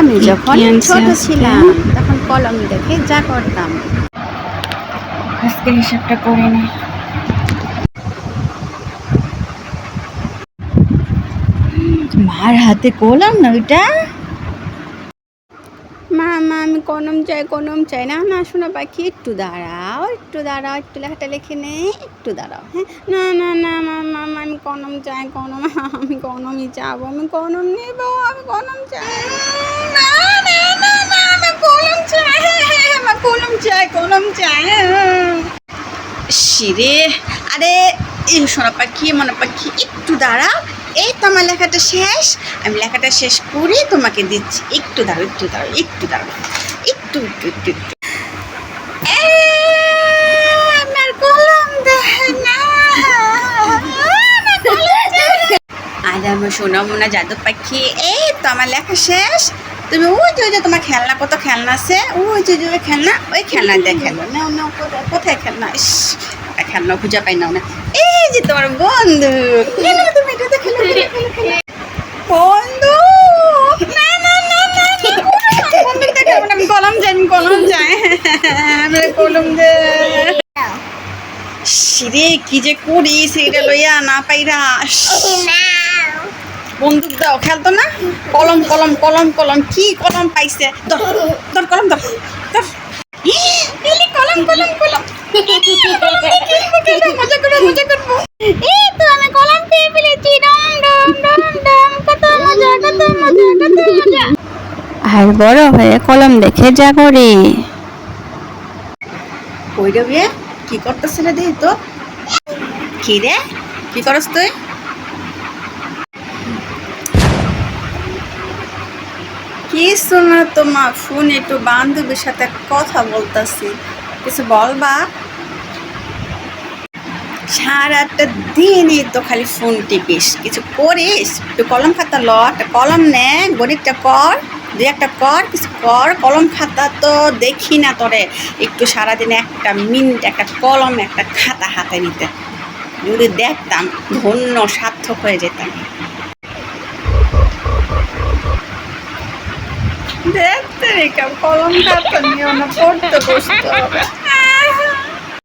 আমি যখন ছোট ছিলাম তখন কলম দেখে যা করতাম। আজকে হিসাবটা করে নে। মার হাতে কলম না ওইটা? মা মা আমি কলম চাই কলম চাই না। না শোনা পাখি একটু দাঁড়াও একটু দাঁড়াও একটু লেখাটা লিখে নে একটু দাঁড়াও হ্যাঁ? না না না মা মা মা, আমি কলম চাই কলম আমি কলমই চাবো আমি কলম নেব আমি কলম চাই। চাই কলম চাই শিরে আরে এই সোনা পাখি মনে পাখি একটু দাঁড়াও। এই তো আমার লেখাটা শেষ। আমি লেখাটা শেষ করে তোমাকে দিচ্ছি। একটু দাঁড়াও একটু দাঁড়াও একটু দাঁড়াও। একটু একটু একটু একটু। এ, আমার সোনা মোনা জাদু পাখি এই তো আমার লেখা শেষ। তুমি ওই যে ওই যে তোমার খেলনা কত খেলনা আছে? ওই যে ওই খেলনা ওই খেলনা দিয়ে খেলো। নাও নাও কোথায় খেলনা? ইস একটা খেলনা খুঁজে পাই নাও না এই যে তোমার বন্ধু। খেলো তুমি এটাতে খেলো বন্ধু! না না না না না, বন্ধুটা খেলব না, আমি কলম যাই আমি কলম যাই। আমি কলম দে। সিরে কি যে করি সেইটা লইয়া না পাইরা। বন্দুক দাও খেলতো না? কলম কলম কলম কলম, কি কলম পাইছে? কলম কলম কলম কলম। কলম আর বড় হয়ে কলম দেখে যা করে। কি করতেছিল দেখি তো? কি রে? কি করস তুই? কি শোনা, তোমার ফোন একটু বান্ধবীর সাথে কথা বলতাছি। কিছু বলবা? সারাটা দিনই তো খালি ফোন টিপিস। কিছু করিস? একটু কলম খাতা ল, একটা কলম নে গরিবটা কর, দুই একটা কর, কিছু কর। কলম খাতা তো দেখি না তোরে। একটু সারাদিন একটা মিনিট, একটা কলম, একটা খাতা হাতে নিতে। যদি দেখতাম, ধন্য, সার্থক হয়ে যেতাম। দেখতে রেখা কলম খাতা নিয়ে না পড়তে বসতে হবে।